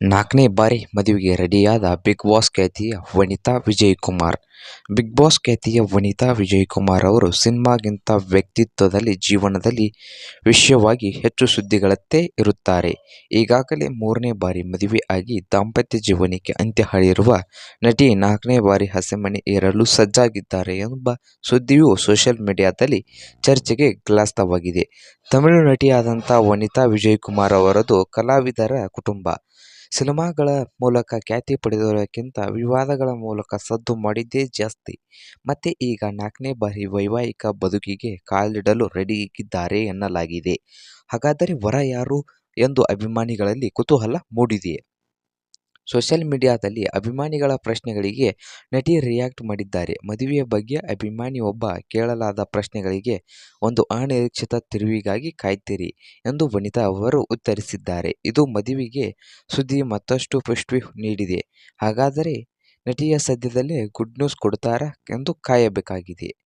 ನಾಲ್ಕನೇ ಬಾರಿ ಮದುವೆಗೆ ರೆಡಿಯಾದ ಬಿಗ್ ಬಾಸ್ ಖ್ಯಾತಿಯ ವನಿತಾ ವಿಜಯಕುಮಾರ್. ಬಿಗ್ ಬಾಸ್ ಖ್ಯಾತಿಯ ವನಿತಾ ವಿಜಯಕುಮಾರ್ ಅವರು ಸಿನಿಮಾಗಿಂತ ವ್ಯಕ್ತಿತ್ವದಲ್ಲಿ ಜೀವನದಲ್ಲಿ ವಿಶೇಷವಾಗಿ ಹೆಚ್ಚು ಸುದ್ದಿಗಳತ್ತೇ ಇರುತ್ತಾರೆ. ಈಗಾಗಲೇ ಮೂರನೇ ಬಾರಿ ಮದುವೆ ಆಗಿ ದಾಂಪತ್ಯ ಜೀವನಕ್ಕೆ ಅಂತ್ಯ ಹಾಡಿರುವ ನಟಿ ನಾಲ್ಕನೇ ಬಾರಿ ಹಸೆಮಣೆ ಏರಲು ಸಜ್ಜಾಗಿದ್ದಾರೆ ಎಂಬ ಸುದ್ದಿಯು ಸೋಷಿಯಲ್ ಮೀಡಿಯಾದಲ್ಲಿ ಚರ್ಚೆಗೆ ಗ್ಲಾಸ್ತವಾಗಿದೆ. ತಮಿಳು ನಟಿಯಾದಂಥ ವನಿತಾ ವಿಜಯಕುಮಾರ್ ಅವರದು ಕಲಾವಿದರ ಕುಟುಂಬ. ಸಿನಿಮಾಗಳ ಮೂಲಕ ಖ್ಯಾತಿ ಪಡೆದವರಿಗಿಂತ ವಿವಾದಗಳ ಮೂಲಕ ಸದ್ದು ಮಾಡಿದ್ದೇ ಜಾಸ್ತಿ. ಮತ್ತೆ ಈಗ ನಾಲ್ಕನೇ ಬಾರಿ ವೈವಾಹಿಕ ಬದುಕಿಗೆ ಕಾಲಿಡಲು ರೆಡಿಯಾಗಿದ್ದಾರೆ ಎನ್ನಲಾಗಿದೆ. ಹಾಗಾದರೆ ವರ ಯಾರು? ಎಂದು ಅಭಿಮಾನಿಗಳಲ್ಲಿ ಕುತೂಹಲ ಮೂಡಿದೆ. ಸೋಷಿಯಲ್ ಮೀಡಿಯಾದಲ್ಲಿ ಅಭಿಮಾನಿಗಳ ಪ್ರಶ್ನೆಗಳಿಗೆ ನಟಿ ರಿಯಾಕ್ಟ್ ಮಾಡಿದ್ದಾರೆ. ಮದುವೆಯ ಬಗ್ಗೆ ಅಭಿಮಾನಿಯೊಬ್ಬ ಕೇಳಲಾದ ಪ್ರಶ್ನೆಗಳಿಗೆ ಒಂದು ಅನಿರೀಕ್ಷಿತ ತಿರುವಿಗಾಗಿ ಕಾಯ್ತಿರಿ ಎಂದು ವನಿತಾ ಅವರು ಉತ್ತರಿಸಿದ್ದಾರೆ. ಇದು ಮದುವೆಗೆ ಸುದ್ದಿ ಮತ್ತಷ್ಟು ಪುಷ್ಟಿ ನೀಡಿದೆ. ಹಾಗಾದರೆ ನಟಿಯ ಸದ್ಯದಲ್ಲೇ ಗುಡ್ ನ್ಯೂಸ್ ಕೊಡ್ತಾರಾ ಎಂದು ಕಾಯಬೇಕಾಗಿದೆ.